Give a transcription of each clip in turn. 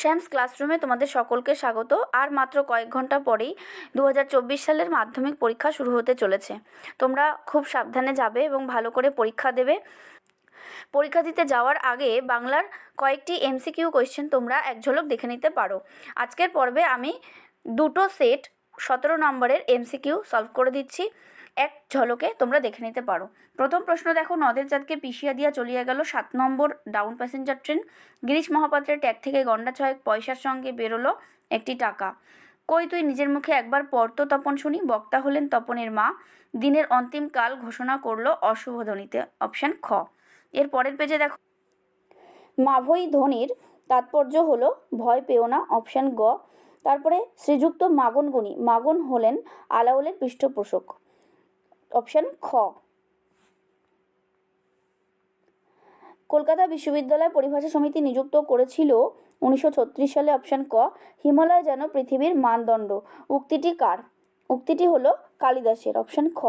শ্যামস ক্লাসরুমে তোমাদের সকলকে স্বাগত। আর মাত্র কয়েক ঘণ্টা পরেই দু হাজার চব্বিশ সালের মাধ্যমিক পরীক্ষা শুরু হতে চলেছে। তোমরা খুব সাবধানে যাবে এবং ভালো করে পরীক্ষা দেবে। পরীক্ষা দিতে যাওয়ার আগে বাংলার কয়েকটি এমসিকিউ কোয়েশ্চেন তোমরা এক ঝলক দেখে নিতে পারো। আজকের পর্বে আমি দুটো সেট সতেরো নম্বরের এমসিকিউ সলভ করে দিচ্ছি। এক ঝলকে তোমরা দেখে নিতে পারো। প্রথম প্রশ্ন দেখো, নদের চাঁদকে পিষিয়া দিয়া চলিয়া গেল সাত number down passenger train Girish মহাপাত্রের tag থেকে গন্ডা ছয়েক পয়সার সঙ্গে বেরোলো একটি টাকা। কই তুই নিজের মুখে একবার পড়তো তপন শুনি, বক্তা হলেন তপনের মা। দিনের অন্তিম কাল ঘোষণা করল অশুভধ্বনিতে অপশান খ। এর পরের পেজে দেখো। মাভৈ ধ্বনির তাৎপর্য হলো, ভয় পেও না অপশান গ। তারপরে শ্রীযুক্ত মাগন গণি মাগন হলেন আলাউলের পৃষ্ঠপোষক। অপশান খ। কলকাতা বিশ্ববিদ্যালয় পরিভাষা সমিতি নিযুক্ত করেছিল উনিশশো ছত্রিশ সালে অপশান ক, হিমালয় যেন পৃথিবীর মানদণ্ড। উক্তিটি কার? উক্তিটি হলো কালিদাসের, অপশান খ।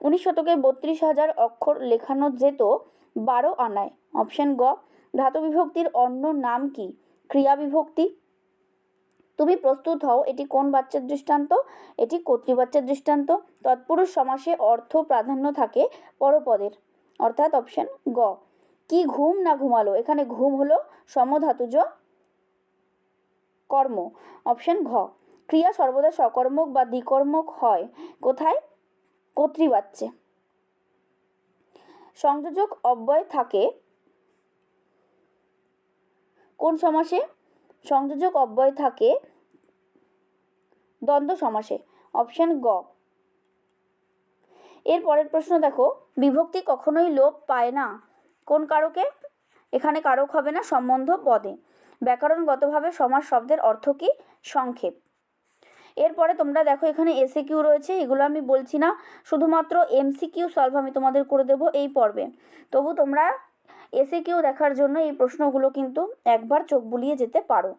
উনিশ শতকে বত্রিশ হাজার অক্ষর লেখানো যেত বারো আনায়। অপশান গ, ধাতু বিভক্তির অন্য নাম কি? ক্রিয়া বিভক্তি। তুমি প্রস্তুত হও, এটি কোন বাচ্চার দৃষ্টান্ত? এটি কর্তৃবাচ্চার দৃষ্টান্ত। তৎপুরুষ সমাসে অর্থ প্রাধান্য থাকে পরপদের। অর্থাৎ অপশান গ। কি ঘুম না ঘুমালো? এখানে ঘুম হলো সমধাতুজ কর্ম। অপশান ঘ। ক্রিয়া সর্বদা সকর্মক বা দ্বিকর্মক হয়। কোথায়? কর্তৃবাচ্যে। সংযোজক অব্যয় থাকে। কোন সমাসে? সংযোজক অব্যয় থাকে। দ্বন্দ্ব সমাসে। অপশান গ। এর পরের প্রশ্ন দেখো, বিভক্তি কখনোই লোপ পায় না। কোন কারকে? এখানে কারক হবে না, সম্বন্ধ পদে। ব্যাকরণগতভাবে সমাস শব্দের অর্থ কী? সংক্ষেপ। এরপরে তোমরা দেখো, এখানে এসে কিউ রয়েছে, এগুলো আমি বলছি না। শুধুমাত্র এমসি কিউ সলভ আমি তোমাদের করে দেব এই পর্বে। তবু তোমরা এসে কিউ দেখার জন্য এই প্রশ্নগুলো কিন্তু একবার চোখ বুলিয়ে যেতে পারো।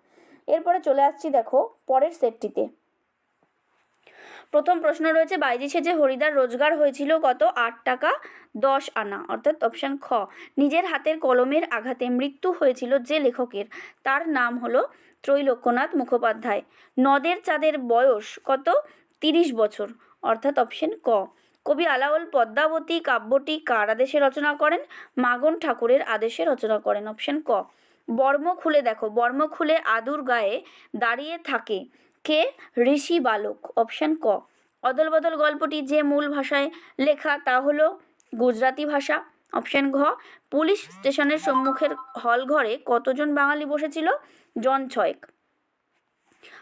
এরপরে চলে আসছি দেখো পরের সেটটিতে। প্রথম প্রশ্ন রয়েছে বাইজি সেজে হরিদার রোজগার হয়েছিল কত? আট টাকা, দশ আনা। অর্থাৎ অপশান খ। নিজের হাতের কলমের আঘাতে মৃত্যু হয়েছিল যে লেখকের। তার নাম হলো ত্রৈলোক্যনাথ মুখোপাধ্যায়। নদের চাঁদের বয়স কত? তিরিশ বছর। অর্থাৎ অপশান ক। কবি আলাওল পদ্মাবতী কাব্যটি কার আদেশে রচনা করেন? মাগন ঠাকুরের আদেশে রচনা করেন। অপশান ক। বর্ম খুলে দেখো। বর্ম খুলে আদুর গায়ে দাঁড়িয়ে থাকে কে? ঋষি বালক। অপশান ক। অদল বদল গল্পটি যে মূল ভাষায় লেখা তা হলো গুজরাতি ভাষা। অপশান ঘ। পুলিশ স্টেশনের সম্মুখের হল ঘরে কতজন বাঙালি বসেছিল? জন ছয়েক।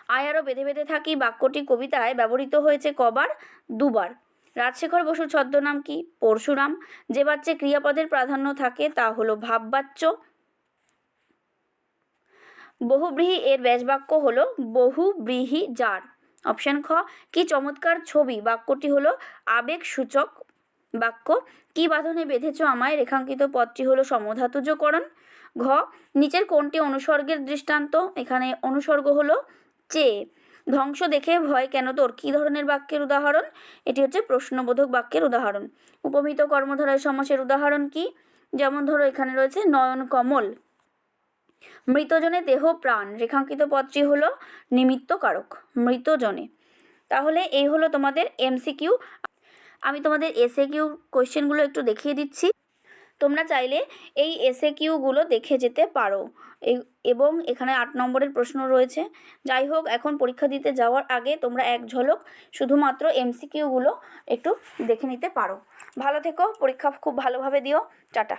আয়ারও বেঁধে বেঁধে থাকি বাক্যটি কবিতায় ব্যবহৃত হয়েছে কবার? দুবার। রাজশেখর বসুর ছদ্মনাম কি? পরশুরাম। যে বাচ্চে ক্রিয়াপদের প্রাধান্য থাকে, তা হলো ভাববাচ্য। বহুব্রীহি এর ব্যাসবাক্য হলো বহুব্রীহি যার। অপশান খ, কি চমৎকার ছবি? বাক্যটি হলো আবেগ সূচক বাক্য। কি বাঁধনে বেঁধেছ আমায়? রেখাঙ্কিত পদটি হলো সমধাতুজকরণ। ঘ, নিচের কোনটি অনুসর্গের দৃষ্টান্ত। এখানে অনুসর্গ হলো চে। ধ্বংস দেখে ভয় কেন তোর? কী ধরনের বাক্যের উদাহরণ? এটি হচ্ছে প্রশ্নবোধক বাক্যের উদাহরণ। উপমিত কর্মধারায় সমাসের উদাহরণ কি? যেমন ধরো, এখানে রয়েছে নয়ন কমল। মৃতজনে দেহ, প্রাণ। রেখাঙ্কিত পদটি হলো নিমিত্ত কারক, মৃতজনে। তাহলে এই হলো তোমাদের এমসিকিউ আমি তোমাদের এসএ কিউ কোয়েশ্চেনগুলো একটু দেখিয়ে দিচ্ছি। তোমরা চাইলে এই এসে কিউগুলো দেখে যেতে পারো। এবং এখানে আট নম্বরের প্রশ্ন রয়েছে। যাই হোক, এখন পরীক্ষা দিতে যাওয়ার আগে তোমরা এক ঝলক শুধুমাত্র এমসিকিউগুলো একটু দেখে নিতে পারো। ভালো থেকো, পরীক্ষা খুব ভালোভাবে দিও। টাটা।